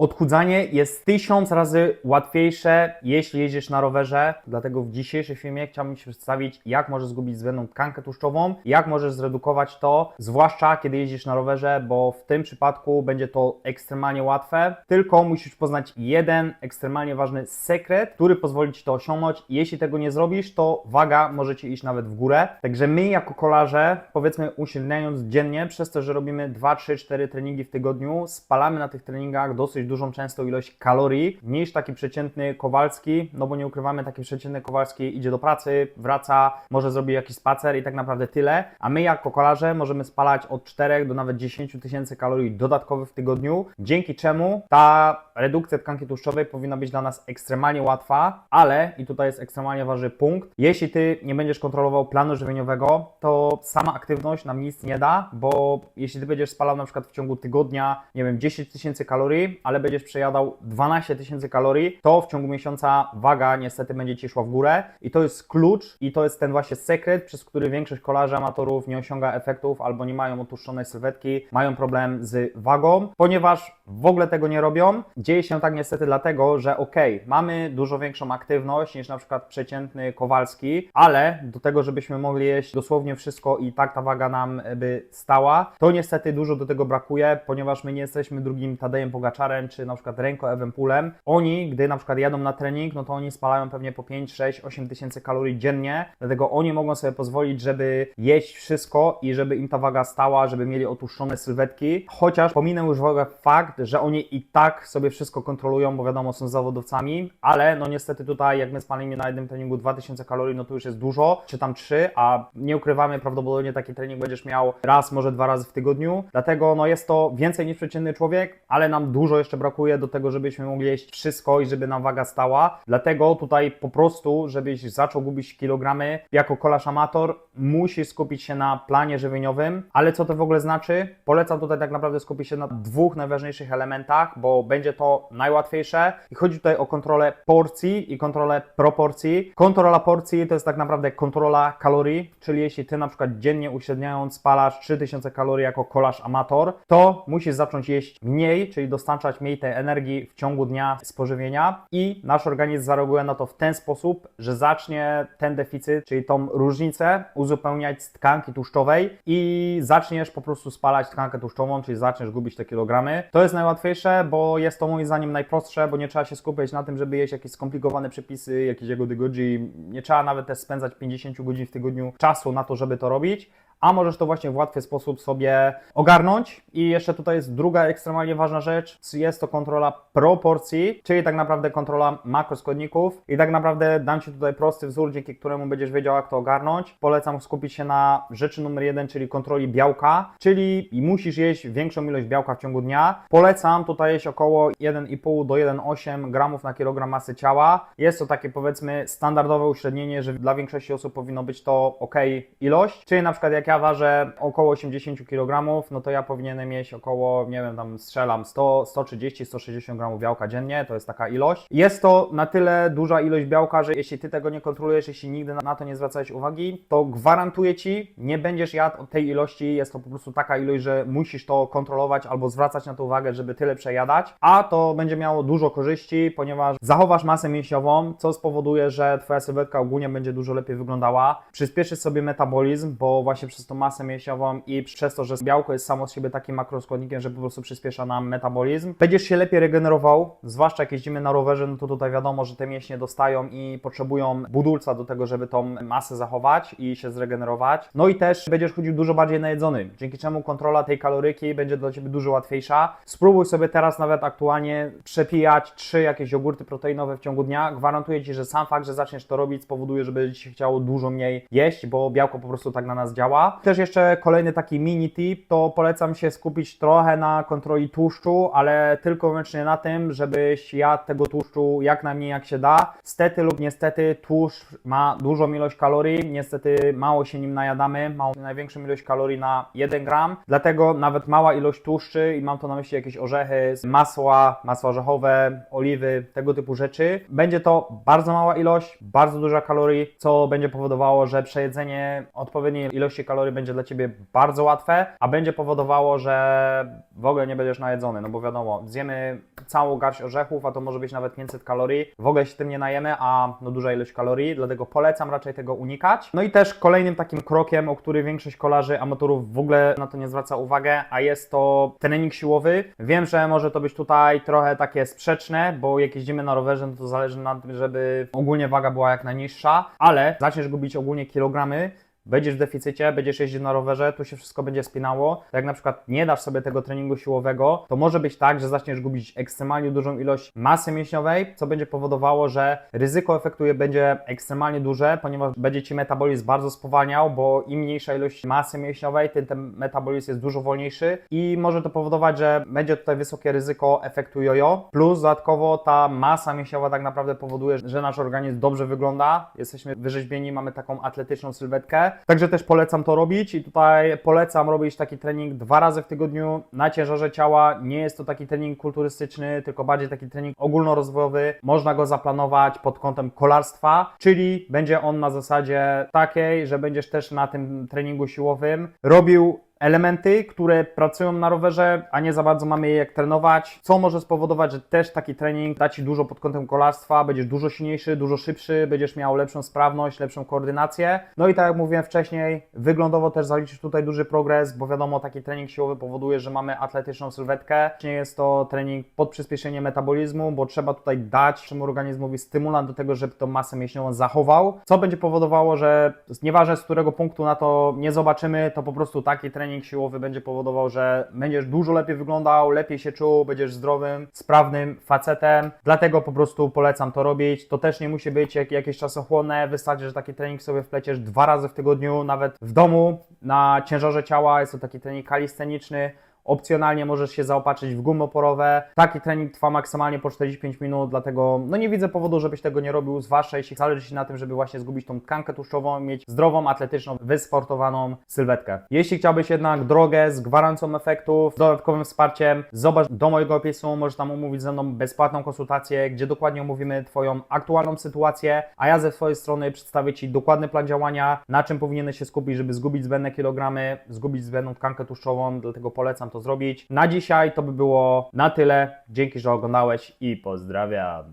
Odchudzanie jest tysiąc razy łatwiejsze, jeśli jeździsz na rowerze. Dlatego w dzisiejszym filmie chciałbym Ci przedstawić, jak możesz zgubić zbędną tkankę tłuszczową, jak możesz zredukować to, zwłaszcza kiedy jeździsz na rowerze, bo w tym przypadku będzie to ekstremalnie łatwe. Tylko musisz poznać jeden ekstremalnie ważny sekret, który pozwoli Ci to osiągnąć. Jeśli tego nie zrobisz, to waga może Ci iść nawet w górę. Także my jako kolarze, powiedzmy uśredniając dziennie, przez to, że robimy 2, 3, 4 treningi w tygodniu, spalamy na tych treningach dosyć dużą często ilość kalorii niż taki przeciętny Kowalski, no bo nie ukrywamy, taki przeciętny Kowalski idzie do pracy, wraca, może zrobi jakiś spacer i tak naprawdę tyle, a my jako kolarze możemy spalać od 4 do nawet 10 tysięcy kalorii dodatkowych w tygodniu, dzięki czemu ta redukcja tkanki tłuszczowej powinna być dla nas ekstremalnie łatwa, ale i tutaj jest ekstremalnie ważny punkt, jeśli Ty nie będziesz kontrolował planu żywieniowego, to sama aktywność nam nic nie da, bo jeśli Ty będziesz spalał na przykład w ciągu tygodnia, nie wiem, 10 tysięcy kalorii, ale będziesz przejadał? 12 tysięcy kalorii, to w ciągu miesiąca waga niestety będzie Ci szła w górę. I to jest klucz i to jest ten właśnie sekret, przez który większość kolarzy amatorów nie osiąga efektów albo nie mają otłuszczonej sylwetki, mają problem z wagą, ponieważ w ogóle tego nie robią. Dzieje się tak niestety dlatego, że ok, mamy dużo większą aktywność niż na przykład przeciętny Kowalski, ale do tego, żebyśmy mogli jeść dosłownie wszystko i tak ta waga nam by stała, to niestety dużo do tego brakuje, ponieważ my nie jesteśmy drugim Tadejem Pogaczarem czy na przykład Renko Evenpoolem. Oni, gdy na przykład jadą na trening, no to oni spalają pewnie po 5, 6, 8 tysięcy kalorii dziennie, dlatego oni mogą sobie pozwolić, żeby jeść wszystko i żeby im ta waga stała, żeby mieli otłuszczone sylwetki, chociaż pominę już w ogóle fakt, że oni i tak sobie wszystko kontrolują, bo wiadomo, są zawodowcami, ale no niestety tutaj, jak my spalimy na jednym treningu 2000 kalorii, no to już jest dużo, czy tam 3, a nie ukrywamy, prawdopodobnie taki trening będziesz miał raz, może dwa razy w tygodniu, dlatego no jest to więcej niż przeciętny człowiek, ale nam dużo jeszcze brakuje do tego, żebyśmy mogli jeść wszystko i żeby nam waga stała, dlatego tutaj po prostu, żebyś zaczął gubić kilogramy, jako kolarz amator, musisz skupić się na planie żywieniowym, ale co to w ogóle znaczy? Polecam tutaj tak naprawdę skupić się na dwóch najważniejszych elementach, bo będzie to najłatwiejsze i chodzi tutaj o kontrolę porcji i kontrolę proporcji. Kontrola porcji to jest tak naprawdę kontrola kalorii, czyli jeśli ty na przykład dziennie uśredniając spalasz 3000 kalorii jako kolarz amator, to musisz zacząć jeść mniej, czyli dostarczać mniej tej energii w ciągu dnia z pożywienia i nasz organizm zareaguje na to w ten sposób, że zacznie ten deficyt, czyli tą różnicę uzupełniać z tkanki tłuszczowej i zaczniesz po prostu spalać tkankę tłuszczową, czyli zaczniesz gubić te kilogramy. To jest najłatwiejsze, bo jest to moim zdaniem najprostsze, bo nie trzeba się skupiać na tym, żeby jeść jakieś skomplikowane przepisy, jakieś jagody goji, nie trzeba nawet też spędzać 50 godzin w tygodniu czasu na to, żeby to robić a możesz to właśnie w łatwy sposób sobie ogarnąć. I jeszcze tutaj jest druga ekstremalnie ważna rzecz, jest to kontrola proporcji, czyli tak naprawdę kontrola makroskładników. I tak naprawdę dam Ci tutaj prosty wzór, dzięki któremu będziesz wiedział, jak to ogarnąć. Polecam skupić się na rzeczy numer jeden, czyli kontroli białka, czyli musisz jeść większą ilość białka w ciągu dnia. Polecam tutaj jeść około 1,5 do 1,8 gramów na kilogram masy ciała. Jest to takie powiedzmy standardowe uśrednienie, że dla większości osób powinno być to ok ilość, czyli na przykład jak ja ważę około 80 kg, no to ja powinienem mieć około, nie wiem, tam strzelam 100, 130, 160 gramów białka dziennie, to jest taka ilość. Jest to na tyle duża ilość białka, że jeśli Ty tego nie kontrolujesz, jeśli nigdy na to nie zwracałeś uwagi, to gwarantuję Ci, nie będziesz jadł tej ilości, jest to po prostu taka ilość, że musisz to kontrolować albo zwracać na to uwagę, żeby tyle przejadać, a to będzie miało dużo korzyści, ponieważ zachowasz masę mięśniową, co spowoduje, że Twoja sylwetka ogólnie będzie dużo lepiej wyglądała, przyspieszysz sobie metabolizm, bo właśnie przez tą masę mięśniową i przez to, że białko jest samo z siebie takim makroskładnikiem, że po prostu przyspiesza nam metabolizm. Będziesz się lepiej regenerował, zwłaszcza jak jeździmy na rowerze, no to tutaj wiadomo, że te mięśnie dostają i potrzebują budulca do tego, żeby tą masę zachować i się zregenerować. No i też będziesz chodził dużo bardziej najedzony, dzięki czemu kontrola tej kaloryki będzie dla Ciebie dużo łatwiejsza. Spróbuj sobie teraz nawet aktualnie przepijać trzy jakieś jogurty proteinowe w ciągu dnia. Gwarantuję Ci, że sam fakt, że zaczniesz to robić spowoduje, że będzie Ci się chciało dużo mniej jeść, bo białko po prostu tak na nas działa. Też jeszcze kolejny taki mini tip, to polecam się skupić trochę na kontroli tłuszczu, ale tylko wyłącznie na tym, żebyś jadł tego tłuszczu jak najmniej jak się da. Stety lub niestety tłuszcz ma dużą ilość kalorii, niestety mało się nim najadamy, ma największą ilość kalorii na 1 gram, dlatego nawet mała ilość tłuszczy i mam to na myśli jakieś orzechy, masła, masła orzechowe, oliwy, tego typu rzeczy. Będzie to bardzo mała ilość, bardzo duża kalorii, co będzie powodowało, że przejedzenie odpowiedniej ilości kalorii kalorii będzie dla Ciebie bardzo łatwe, a będzie powodowało, że w ogóle nie będziesz najedzony, no bo wiadomo, zjemy całą garść orzechów, a to może być nawet 500 kalorii, w ogóle się tym nie najemy, a no duża ilość kalorii, dlatego polecam raczej tego unikać. No i też kolejnym takim krokiem, o który większość kolarzy, amatorów w ogóle na to nie zwraca uwagę, a jest to trening siłowy. Wiem, że może to być tutaj trochę takie sprzeczne, bo jak jeździmy na rowerze, no to zależy na tym, żeby ogólnie waga była jak najniższa, ale zaczniesz gubić ogólnie kilogramy, będziesz w deficycie, będziesz jeździł na rowerze, tu się wszystko będzie spinało. Jak na przykład nie dasz sobie tego treningu siłowego, to może być tak, że zaczniesz gubić ekstremalnie dużą ilość masy mięśniowej, co będzie powodowało, że ryzyko efektu będzie ekstremalnie duże, ponieważ będzie ci metabolizm bardzo spowalniał, bo im mniejsza ilość masy mięśniowej, tym ten metabolizm jest dużo wolniejszy i może to powodować, że będzie tutaj wysokie ryzyko efektu jojo. Plus dodatkowo ta masa mięśniowa tak naprawdę powoduje, że nasz organizm dobrze wygląda, jesteśmy wyrzeźbieni, mamy taką atletyczną sylwetkę. Także też polecam to robić i tutaj polecam robić taki trening dwa razy w tygodniu na ciężarze ciała. Nie jest to taki trening kulturystyczny, tylko bardziej taki trening ogólnorozwojowy. Można go zaplanować pod kątem kolarstwa, czyli będzie on na zasadzie takiej, że będziesz też na tym treningu siłowym robił elementy, które pracują na rowerze, a nie za bardzo mamy je jak trenować, co może spowodować, że też taki trening da Ci dużo pod kątem kolarstwa, będziesz dużo silniejszy, dużo szybszy, będziesz miał lepszą sprawność, lepszą koordynację. No i tak jak mówiłem wcześniej, wyglądowo też zaliczysz tutaj duży progres, bo wiadomo, taki trening siłowy powoduje, że mamy atletyczną sylwetkę. Nie jest to trening pod przyspieszenie metabolizmu, bo trzeba tutaj dać naszemu organizmowi stymulant do tego, żeby tą masę mięśniową zachował, co będzie powodowało, że nieważne z którego punktu na to nie zobaczymy, to po prostu taki trening siłowy będzie powodował, że będziesz dużo lepiej wyglądał, lepiej się czuł, będziesz zdrowym, sprawnym facetem. Dlatego po prostu polecam to robić. To też nie musi być jak, jakieś czasochłonne. Wystarczy, że taki trening sobie wpleciesz dwa razy w tygodniu, nawet w domu, na ciężarze ciała. Jest to taki trening kalisteniczny. Opcjonalnie możesz się zaopatrzyć w gumy oporowe. Taki trening trwa maksymalnie po 45 minut, dlatego no nie widzę powodu, żebyś tego nie robił, zwłaszcza jeśli zależy Ci na tym, żeby właśnie zgubić tą tkankę tłuszczową, mieć zdrową, atletyczną, wysportowaną sylwetkę. Jeśli chciałbyś jednak drogę z gwarancją efektów, z dodatkowym wsparciem, zobacz do mojego opisu, możesz tam umówić ze mną bezpłatną konsultację, gdzie dokładnie omówimy Twoją aktualną sytuację, a ja ze swojej strony przedstawię Ci dokładny plan działania, na czym powinieneś się skupić, żeby zgubić zbędne kilogramy, zgubić zbędną tkankę tłuszczową, dlatego polecam to zrobić. Na dzisiaj to by było na tyle. Dzięki, że oglądałeś i pozdrawiam.